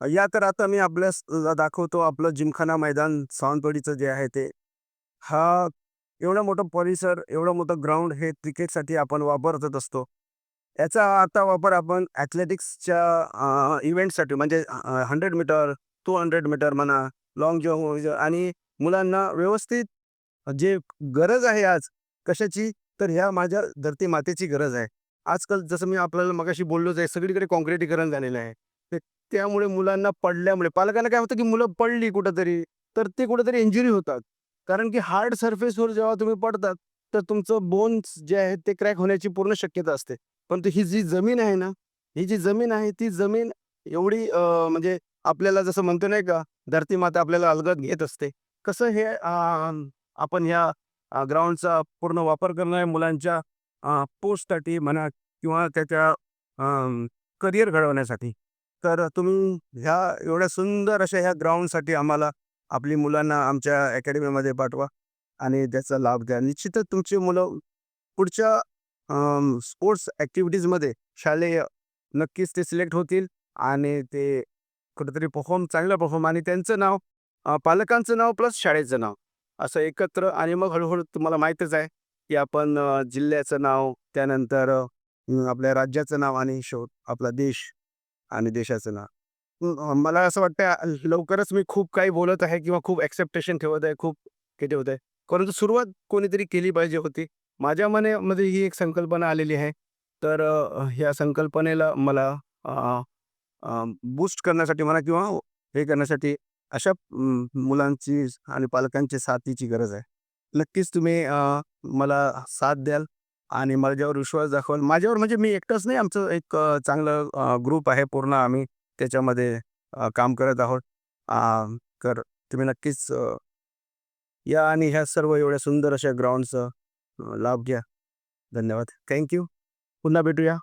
या तर आता मी आपल्यास दाखवतो आपलं जिमखाना मैदान सावंतवाडीचं जे आहे ते. हा एवढा मोठा परिसर, एवढं मोठं ग्राउंड हे क्रिकेटसाठी आपण वापरत असतो. याचा आता वापर आपण ॲथलेटिक्सच्या इव्हेंटसाठी म्हणजे hundred meter two hundred meter म्हणा, लाँग जर्म आणि मुलांना व्यवस्थित जे गरज आहे आज कशाची, तर ह्या माझ्या धरती मातेची गरज आहे. आजकाल जसं मी आपल्याला मगाशी बोललोच आहे, सगळीकडे काँक्रिटीकरण झालेलं आहे. त्यामुळे मुलांना पडल्यामुळे पालकांना काय होतं, की मुलं पडली कुठंतरी तर ते कुठेतरी इंजुरी होतात. कारण की हार्ड सरफेसवर जेव्हा तुम्ही पडतात, तर तुमचं बोन्स जे आहेत ते क्रॅक होण्याची पूर्ण शक्यता असते. परंतु ही जी जमीन आहे ना, ही जी जमीन आहे ती जमीन एवढी म्हणजे आपल्याला जसं म्हणतो नाही का, धरती माता आपल्याला अलगद घेत असते. कसं हे आपण ह्या ग्राउंडचा पूर्ण वापर करणं आहे मुलांच्या पोस्टसाठी म्हणा किंवा त्याच्या करिअर घडवण्यासाठी. तर तुम्ही ह्या एवढ्या सुंदर अशा ह्या ग्राउंडसाठी आम्हाला आपली मुलांना आमच्या अकॅडमीमध्ये पाठवा आणि त्याचा लाभ द्या. निश्चितच तुमची मुलं पुढच्या स्पोर्ट्स ॲक्टिव्हिटीजमध्ये शालेय नक्कीच ते सिलेक्ट होतील आणि ते कुठेतरी परफॉर्म चांगलं परफॉर्म आणि त्यांचं नाव पालकांचं नाव प्लस शाळेचं नाव असं एकत्र आणि मग हळूहळू तुम्हाला माहीतच आहे, की आपण जिल्ह्याचं नाव, त्यानंतर आपल्या राज्याचं नाव आणि शेवट आपला देश आणि देशाचं नाव. मला असं वाटतं लवकरच मी खूप काही बोलत आहे किंवा खूप एक्सेप्टेशन ठेवत आहे, खूप हे ठेवत आहे. परंतु सुरुवात कोणीतरी केली पाहिजे होती. माझ्या मनामध्ये ही एक संकल्पना आलेली आहे. तर ह्या संकल्पनेला मला बूस्ट करण्यासाठी म्हणा किंवा हे करण्यासाठी अशा मुलांची आणि पालकांची साथीची गरज आहे. नक्कीच तुम्ही मला साथ द्याल आणि माझ्यावर विश्वास दाखवाल. माझ्यावर म्हणजे मी एकटाच नाही, आमचं एक अ, चांगलं अ, ग्रुप आहे पूर्ण आम्ही त्याच्यामध्ये अ, काम करत आहोत. अ, तर तुम्ही नक्कीच अ, या आणि ह्या सर्व एवढ्या सुंदर अशा ग्राउंडचा लाभ घ्या. धन्यवाद. थँक्यू पुन्हा भेटूया.